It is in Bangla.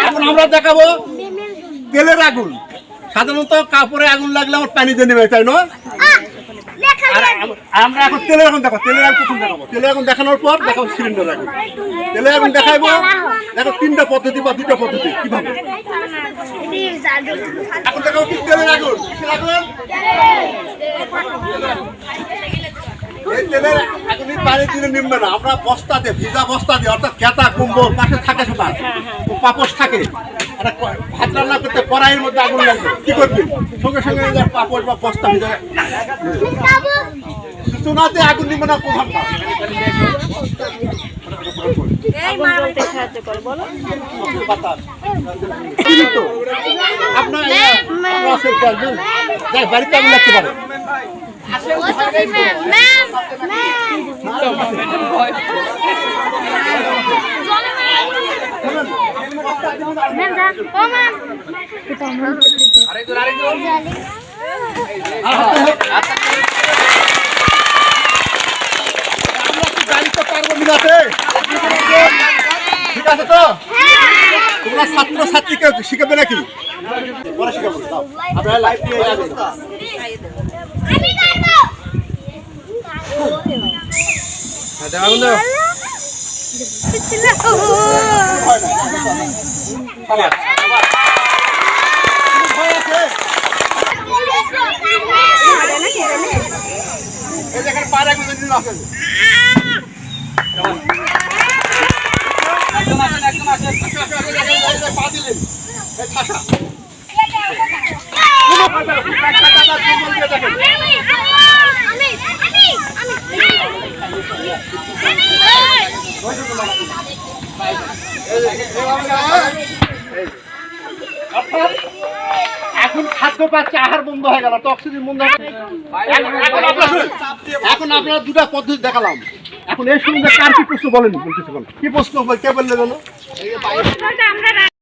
এখন আমরা দেখাবো তেলের আগুন। সাধারণত কাপড়ে আগুন লাগলে আমার পানি দিয়ে নেবে, তাই না? আর আম- আমরা এখন তেলের আগুন দেখো তেলের আগুন প্রথম দেখাবো। তেলের আগুন দেখানোর পর দেখাবো সিলিন্ডার আগুন। তেলের আগুন দেখাবো, দেখো তিনটা পদ্ধতি বা দুটা পদ্ধতি, কীভাবে? এখন দেখাবো তেলের আগুন? তেলের আগুনই পানি দিলে নিমবে না। আমরা বস্তাতে ভিজা বস্তা দিয়ে অর্থাৎ খেতা কুম্বল পাশে থাকে সেটা পাপস থাকে। ভাত রান্না করতে কড়াইয়ের মধ্যে আগুন লাগবে। কি করবি? সঙ্গে সঙ্গে পাপস বা বস্তা ভিজা সূচনাতে আগুন নিবে না প্রধান আপনার বাড়িতে আগুন লাগতে পারে। গাড়ি তো পারব মিলাতে ঠিক আছে তো? তোমরা ছাত্র ছাত্রীকে শিখাবে নাকি। আপনারা লাইভ দিয়ে যাবেন খাবার। ভয় আছে? এই যে এখানে পায়রা গুলো দিন আছে। একদম আসেন, একদম আসেন। এখন খাদ্য পাচ্ছে আহার বন্ধ হয়ে গেল তো অক্সিজেন বন্ধ হয়ে গেল। এখন- এখন আপনারা শুনুন, এখন আপনারা দুটা পদ্ধতি দেখালাম। এখন এই সম্বন্ধে কার কি প্রশ্ন বলেন। কি প্রশ্ন কে বললে বলো?